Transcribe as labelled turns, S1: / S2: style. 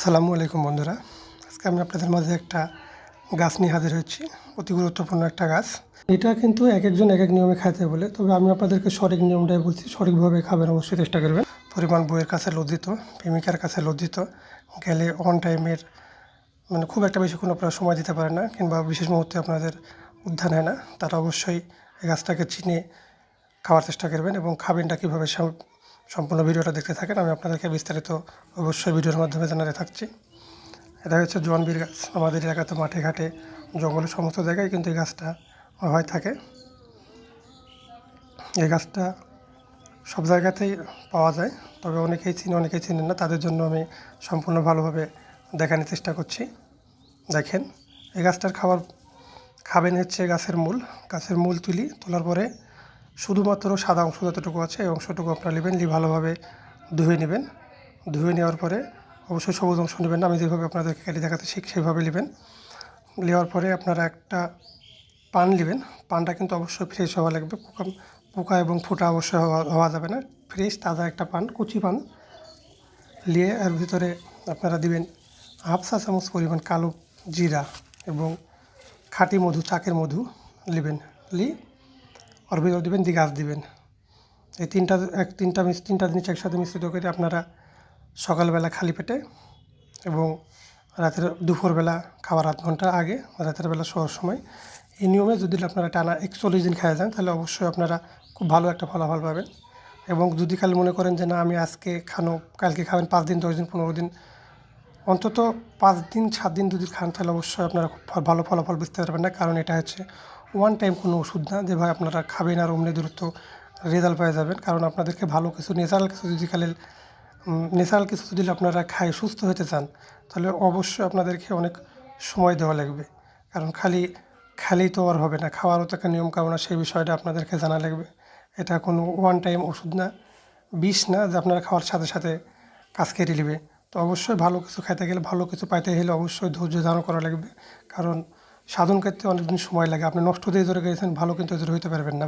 S1: সালামু আলাইকুম বন্ধুরা। আজকে আমি আপনাদের মাঝে একটা গাছ নিয়ে হাজির হয়েছি। অতি গুরুত্বপূর্ণ একটা গাছ। এটা কিন্তু এক একজন এক এক নিয়মে খাইতে বলে। তবে আমি আপনাদেরকে সঠিক নিয়মটাই বলছি। সঠিকভাবে খাবেন, অবশ্যই চেষ্টা করবেন। পরিমাণ বইয়ের কাছে লজ্জিত, প্রেমিকার কাছে লজ্জিত। গেলে অন টাইমের মানে খুব একটা বেশি কোনো আপনারা সময় দিতে পারে না কিংবা বিশেষ মুহূর্তে আপনাদের উদ্ধার হয় না। তারা অবশ্যই গাছটাকে চিনে খাওয়ার চেষ্টা করবেন এবং খাবেনটা কীভাবে সম্পূর্ণ ভিডিওটা দেখতে থাকেন, আমি আপনাদেরকে বিস্তারিত অবশ্যই ভিডিওর মাধ্যমে জানাতে থাকছি। এটা হচ্ছে জোয়ানবীর গাছ। আমাদের এলাকাতে মাঠে ঘাটে জঙ্গলের সমস্ত জায়গায় কিন্তু এই গাছটা হয় থাকে। এই গাছটা সব জায়গাতেই পাওয়া যায়, তবে অনেকেই চিনে, অনেকেই চিনেন না। তাদের জন্য আমি সম্পূর্ণ ভালোভাবে দেখানোর চেষ্টা করছি। দেখেন, এই গাছটার খাবার খাবেন হচ্ছে গাছের মূল। গাছের মূল তুলি তোলার পরে শুধুমাত্র সাদা অংশ যতটুকু আছে, এই অংশটুকু আপনারা নেবেন। নিয়ে ভালোভাবে ধুয়ে নেবেন। ধুয়ে নেওয়ার পরে অবশ্যই সবুজ অংশ নেবেন আমি যেভাবে আপনাদেরকে কেটে দেখাতে শিখ সেইভাবে নেবেন। নেওয়ার পরে আপনারা একটা পান নেবেন। পানটা কিন্তু অবশ্যই ফ্রেশ হওয়া লাগবে। পোকা পোকা এবং ফোটা অবশ্যই হওয়া হওয়া যাবে না। ফ্রেশ, তাজা একটা পান, কুচি পান। নিয়ে এর ভিতরে আপনারা দিবেন হাফ চা চামচ পরিমাণ কালো জিরা এবং খাঁটি মধু, চাকের মধু নেবেন। লি ওর ভিতরে দেবেন দিয়ে গাছ দিবেন। এই তিনটা, এক তিনটা মিস, তিনটা জিনিস একসাথে মিশ্রিত করে আপনারা সকালবেলা খালি পেটে এবং রাতের দুপুরবেলা খাওয়ার আধ ঘণ্টা আগে রাতের বেলা শোয়ার সময় এই নিয়মে যদি আপনারা টানা একচল্লিশ দিন খাওয়া যান, তাহলে অবশ্যই আপনারা খুব ভালো একটা ফলাফল পাবেন। এবং যদি কাল মনে করেন যে না, আমি আজকে খানো, কালকে খাবেন, পাঁচ দিন, দশ দিন, পনেরো দিন, অন্তত পাঁচ দিন, সাত দিন যদি খান, তাহলে অবশ্যই আপনারা খুব ভালো ফলাফল বুঝতে পারবেন না। কারণ এটা হচ্ছে ওয়ান টাইম কোনো ওষুধ না যে ভাই আপনারা খাবেন আর অমনি দ্রুত রেজাল্ট পেয়ে যাবেন। কারণ আপনাদেরকে ভালো কিছু ন্যাচারাল কিছু যদি খালি ন্যাচারাল কিছু যদি আপনারা খায় সুস্থ হতে চান, তাহলে অবশ্যই আপনাদেরকে অনেক সময় দেওয়া লাগবে। কারণ খালি খালি তো আর হবে না, খাওয়ারও তো একটা নিয়ম কারণ সেই বিষয়টা আপনাদেরকে জানা লাগবে। এটা কোনো ওয়ান টাইম ওষুধ না, বিষ না যে আপনারা খাওয়ার সাথে সাথে কাজ কেটে নেবে। তো অবশ্যই ভালো কিছু খাইতে গেলে, ভালো কিছু পাইতে গেলে অবশ্যই ধৈর্য ধারণ করা লাগবে। কারণ সাধন করতে অনেকদিন সময় লাগে। আপনি নষ্ট দিয়ে ধরে গেছেন, ভালো কিন্তু ধরে হইতে পারবেন না।